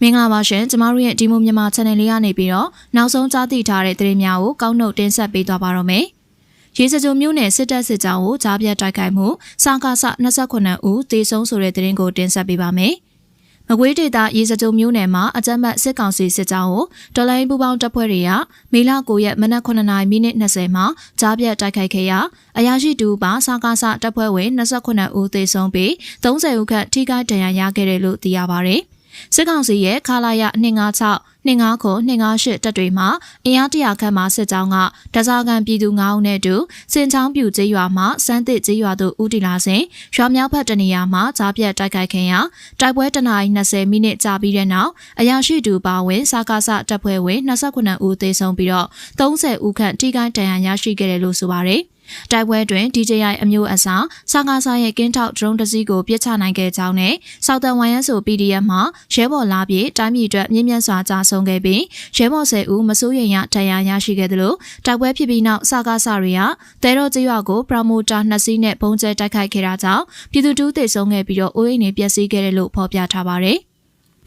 မင်္ဂလာပါရှင်ကျမတို့ရဲ့ဒီမိုမြန်မာ channel လေးကနေပြီးတော့နောက်ဆုံးကြားသိထားတဲ့သတင်းများကိုကောက်နှုတ်တင်ဆက်ပေးသွားပါတော့မယ်။ရေစကြိုမျိုးနယ်စစ်တပ်စစ်ကြောင်းကိုကြားပြတ်တိုက်ခိုက်မှုစကားဆ29ဦးသေဆုံးဆိုတဲ့သတင်းကိုတင်ဆက်ပေးပါမယ်။မကွေးဒေသရေစကြိုမျိုးနယ်မှာအကြမ်းဖက်စစ်ကောင်စီစစ်ကြောင်းကိုတော်လိုင်းပူပေါင်းတပ်ဖွဲ့တွေကမေလ9ရက်မနက်9:00မိနစ်20မှာကြားပြတ်တိုက်ခိုက်ခဲ့ရာအရာရှိတူပါစကားဆတပ်ဖွဲ့ဝင်29ဦးသေဆုံးပြီး30ဦးခန့်ထိခိုက်ဒဏ်ရာရခဲ့တယ်လို့သိရပါဗျ။ စစ်ကောင်စီရဲ့ခလာရ256 29ခု258တပ်တွေမှာအင်အားတရာခန့်မှစစ်ကြောင်းကတစားကန်ပြည်သူ9ဦးနဲ့တူစင်ချောင်းပြူကျေးရွာမှာစမ်းသစ်ကျေးရွာသို့ဦးတည်လာစဉ်ရွာမြောက်ဘက်တနေရာမှာကြားပြတ်တိုက်ခိုက်ခင်ရာတိုက်ပွဲတနာရီ20မိနစ်ကြာပြီးတဲ့နောက်အရာရှိတူပါဝင်စကားဆတပ်ဖွဲ့ဝင်29ဦးသေဆုံးပြီးတော့30ဦးခန့်ထိခိုက်ဒဏ်ရာရရှိခဲ့တယ်လို့ဆိုပါတယ်။တိုက်ပွဲတွင် DJI အမျိုးအစားစကားစားရဲ့ကင်းထောက် drone တစ်စီးကိုပစ်ချနိုင်ခဲ့ကြောင်းနဲ့စောက်တန်ဝိုင်ရန်ဆို PDF မှရဲဘော်လာပြေတိုင်းပြည်အတွက်မြင့်မြတ်စွာကြာဆုံးခဲ့ပြီးရဲဘော်10ဦးမစိုးရိမ်ရဒဏ်ရာရရှိခဲ့တယ်လို့တိုက်ပွဲဖြစ်ပြီးနောက်စကားစားတွေကတဲတော်ကျေးရွာကိုပရမိုတာနှစ်စီးနဲ့ပုံကျဲတိုက်ခိုက်ခဲ့တာကြောင့်ပြည်သူတူးသေဆုံးခဲ့ပြီးတော့အိုးအိမ်တွေပျက်စီးခဲ့တယ်လို့ဖော်ပြထားပါတယ်။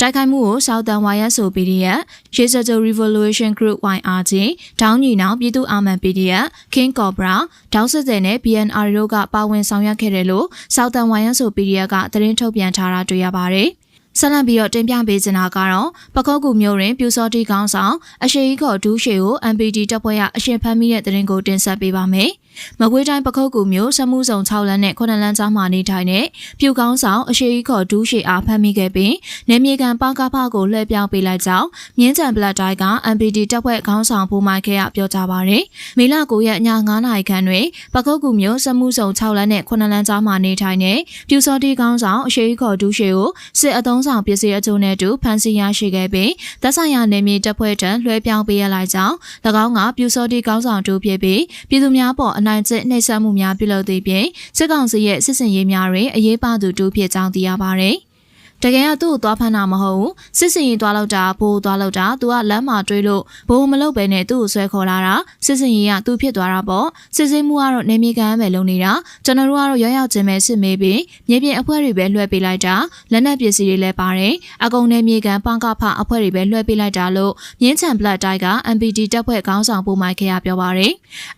တိုက်ခိုက်မှုကို Southern YSO PDF, Jesudo Revolution Group YRG, ဒေါင်းညီနောင်ပြည်သူ့အာမန် PDF, King Cobra, ဒေါင်းစစ်စဲနဲ့ BNR တို့ကပါဝင်ဆောင်ရွက်ခဲ့တယ်လို့ Southern YSO PDF ကသတင်းထုတ်ပြန်ထားတာတွေ့ရပါတယ်။ ဆက်လက်ပြီးတော့တင်ပြပေးချင်တာကတော့ပကောက်ကူမျိုးတွင်ပြူစောတိကောင်းဆောင်အရှိကြီးခေါ်ဒူးရှေကို MPD တပ်ဖွဲ့ရအရှင်ဖမ်းမိတဲ့တဲ့ရင်ကိုတင်ဆက်ပေးပါမယ်။ မကွေးတိုင်းပခုတ်ကူမျိုးစမှုဆောင်6လမ်းနဲ့9လမ်းကြားမှာနေထိုင်တဲ့ပြူကောင်းဆောင်အရှိကြီးခေါ်ဒူးရှိအားဖမ်းမိခဲ့ပြီးနေမြေကန်ပကဖကိုလှည့်ပြောင်းပေးလိုက်ကြောင်းမြင်းကြံပလက်တိုင်းက MPD တပ်ဖွဲ့ခေါင်းဆောင်ဘူမိုင်ခဲကပြောကြားပါရယ်မေလ9ရက်ည9နာရီခန့်တွင်ပခုတ်ကူမျိုးစမှုဆောင်6လမ်းနဲ့9လမ်းကြားမှာနေထိုင်တဲ့ပြူစောတိကောင်းဆောင်အရှိကြီးခေါ်ဒူးရှိကိုစစ်အုံဆောင်ပစ္စည်းအကျိုးနဲ့တူဖမ်းဆီးရရှိခဲ့ပြီးသက်ဆိုင်ရာနေမြေတပ်ဖွဲ့ထံလွှဲပြောင်းပေးရလိုက်ကြောင်း၎င်းကပြူစောတိကောင်းဆောင်တို့ဖြစ်ပြီးပြည်သူများပေါ်အနိုင်ကျင့်နှိပ်စက်မှုများပြုလုပ်သည့်ပြင်စစ်ကောင်စီရဲ့စစ်စင်ရေးများတွင်အရေးပါသူတူဖြစ်ကြောင်းသိရပါသည်။ တကယ်ကသူ့ကိုသွားဖမ်းတာမဟုတ်ဘူးစစ်စင်ရင်သွားလောက်တာဘိုးသွားလောက်တာသူကလမ်းမှာတွေးလို့ဘိုးမလုပ်ပဲနဲ့သူ့ကိုဆွဲခေါ်လာတာစစ်စင်ရင်ကသူ့ဖြစ်သွားတာပေါ့စစ်စင်မှုကတော့နေမြေကန်ပဲလုံနေတာကျွန်တော်တို့ကတော့ရောက်ရောက်ချင်းပဲစစ်မေးပြီးမြေပြင်အဖွဲ့တွေပဲလွှဲပေးလိုက်တာလက်နက်ပစ္စည်းတွေလည်းပါတယ်အကုန်နေမြေကန်ပန်းကဖအဖွဲ့တွေပဲလွှဲပေးလိုက်တာလို့မြင်းချံပလက်တိုက်က MPD တပ်ဖွဲ့ခေါင်းဆောင်ပုံမိုက်ခရပြောပါတယ်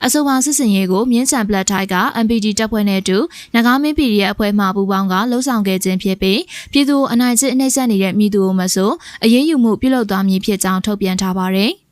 အဆိုပါစစ်စင်ရေးကိုမြင်းချံပလက်တိုက်က MPD တပ်ဖွဲ့နဲ့အတူနဂါမင်း PDF အဖွဲ့မှပူးပေါင်းကလှုပ်ဆောင်ခဲ့ခြင်းဖြစ်ပြီးပြည်သူအနိုင်ကျင့်အနှိမ့်ဆက်နေတဲ့မိသူကိုမဆိုအရေးယူမှုပြုလုပ်သွားမည်ဖြစ်ကြောင်းထုတ်ပြန်ထားပါတယ်။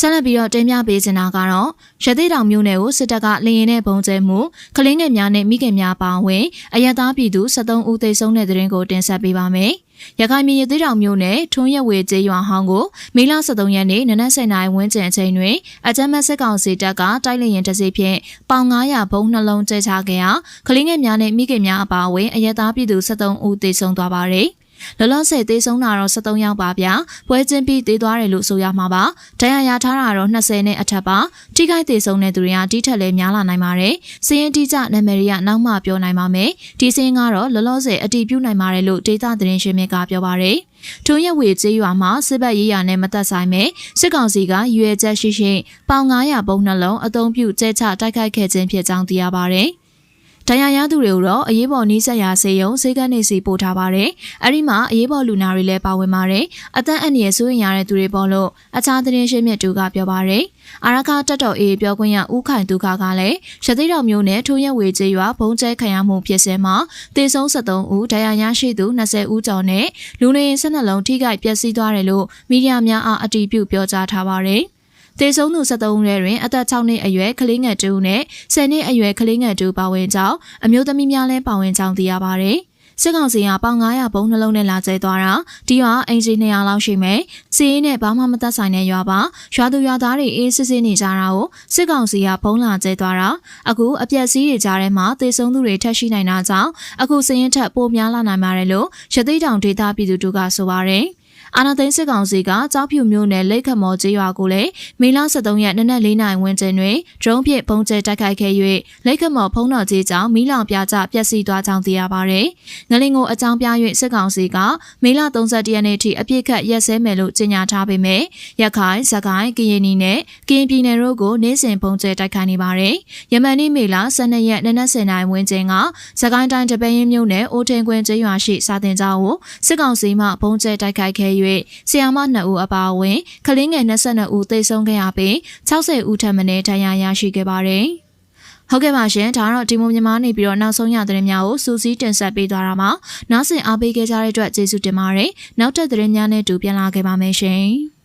ဆက်လက်ပြီးတော့တင်ပြပေးချင်တာကတော့ရသေးတောင်မြို့နယ်ကိုစစ်တပ်ကလေရင်နဲ့ပုံကျဲမှုကလင်းငယ်များနဲ့မိခင်များပါဝင်အရသားပြည်သူ73ဦးသေဆုံးတဲ့တဲ့ရင်ကိုတင်ဆက်ပေးပါမယ်။ရခိုင်ပြည်ရသေးတောင်မြို့နယ်ထွန်းရဝေကျေးရွာဟောင်းကိုမေလ23ရက်နေ့နနက်7:00နာရီဝန်းကျင်အချိန်တွင်အကြမ်းဖက်စစ်ကောင်စီတပ်ကတိုက်လျင်တစီဖြင့်ပေါင်900ဘုံနှလုံးကျဲချခဲ့ရာကလင်းငယ်များနဲ့မိခင်များအပါအဝင်အရသားပြည်သူ73ဦးသေဆုံးသွားပါတယ်။ လောလောဆယ်သေးဆုံးတာတော့73ယောက်ပါဗျာပွဲချင်းပြီးသေးသွားတယ်လို့ဆိုရမှာပါဒဏ်ရာရထားတာတော့20နဲ့အထက်ပါထိခိုက်သေးဆုံးတဲ့သူတွေကတိထက်လည်းများလာနိုင်ပါတယ်စည်ရင်တိကျနာမည်တွေကနောက်မှပြောနိုင်ပါမယ်ဒီစင်းကတော့လောလောဆယ်အတီးပြုတ်နိုင်ပါတယ်လို့ဒေတာသတင်းရှင်မြစ်ကပြောပါတယ်ထုံရက်ဝေကျေးရွာမှာစစ်ဘက်ရေးရနဲ့မသက်ဆိုင်မဲ့စစ်ကောင်စီကရွေချက်ရှိရှိပေါင်900ပုံနှလုံးအုံပြုကျဲချတိုက်ခိုက်ခဲ့ခြင်းဖြစ်ကြောင်းသိရပါတယ်။ ဒဏ်ရာရသူတွေကိုတော့အရေးပေါ်နှီးဆက်ရာဆေးရုံဆေးကန်းနေစီပို့ထားပါတယ်။အဲဒီမှာအရေးပေါ်လူနာတွေလည်းပါဝင်ပါတယ်။အသက်အန္တရာယ်ဆိုးရင်ရတဲ့သူတွေပေါ့လို့အခြားသတင်းရှင်းမြစ်တူကပြောပါတယ်။အာရခတက်တော်အေးပြောခွင့်ရဦးခိုင်သူခကလည်းရသေးတော်မျိုးနဲ့ထိုးရက်ဝေကျေးရွာဘုံကျဲခံရမှုဖြစ်စဉ်မှာတေဆုံး73ဦးဒဏ်ရာရရှိသူ20ဦးကျော်နဲ့လူနေ12လုံးထိခိုက်ပျက်စီးသွားတယ်လို့မီဒီယာများအားအတည်ပြုပြောကြားထားပါတယ်။ သေဆုံးသူ73ဦးထဲတွင်အသက်6နှစ်အရွယ်ကလေးငယ်2ဦးနဲ့10နှစ်အရွယ်ကလေးငယ်2ဦးပါဝင်ကြောင်းအမျိုးသမီးများလည်းပါဝင်ကြောင်းသိရပါဗျ။စစ်ကောင်စီကပေါင်900ဘုံနှလုံးနဲ့လာကျဲသွားတာဒီရွာအင်ဂျီ200လောက်ရှိမယ်စီးရင်နဲ့ဘာမှမသက်ဆိုင်တဲ့ရွာပါရွာသူရွာသားတွေအေးစစ်စစ်နေကြတာကိုစစ်ကောင်စီကဘုံလာကျဲသွားတာအခုအပြက်စီးတွေကြားထဲမှာသေဆုံးသူတွေထက်ရှိနိုင်တာကြောင့်အခုစည်ရင်ထက်ပိုများလာနိုင်ပါတယ်လို့ရသိတောင်ဒေသပြည်သူတို့ကဆိုပါတယ် အာနာသိန်းစစ်ကောင်စီကကြောက်ဖြူမျိုးနယ်လက်ခမော်ကျေးရွာကိုလည်းမေလ23ရက်နနက်၄နာရီဝန်းကျင်တွင်ဒရုန်းဖြင့်ပုံကျဲတိုက်ခိုက်ခဲ့၍လက်ခမော်ဖုံးတော်ကြီးကြောင့်မီးလောင်ပြကြပျက်စီးသွားကြောင်းသိရပါဗျ။ငလင်ကိုအကြောင်းပြ၍စစ်ကောင်စီကမေလ31ရက်နေ့ထိအပြစ်ခတ်ရက်စဲမယ်လို့ကြေညာထားပေမဲ့ရခိုင်၊စကိုင်း၊ကရင်နီနဲ့ကရင်ပြည်နယ်တို့ကိုနေ့စဉ်ပုံကျဲတိုက်ခိုက်နေပါတယ်။ယမန်နေ့မေလ12ရက်နနက်10နာရီဝန်းကျင်ကစကိုင်းတိုင်းတပင်းရင်မြို့နယ်အိုထင်ကွင်းကျေးရွာရှိစာတင်ကျောင်းကိုစစ်ကောင်စီမှပုံကျဲတိုက်ခိုက်ခဲ့၍ဆီယာမ2ဦးအပါအဝင်ကလေးငယ်22ဦးသေဆုံးခဲ့ရပြီး60ဦးထပ်မံဒဏ်ရာရရှိခဲ့ပါတယ်။ဟုတ်ကဲ့ပါရှင်ဒါကတော့ဒီမိုမြန်မာနေပြီးတော့နောက်ဆုံးရသတင်းများကိုစူးစီးတင်ဆက်ပေးသွားတာမှာနားဆင်အားပေးခဲ့ကြတဲ့အတွက်ကျေးဇူးတင်ပါတယ်။နောက်ထပ်သတင်းများနဲ့တူပြန်လာခဲ့ပါမယ်ရှင်။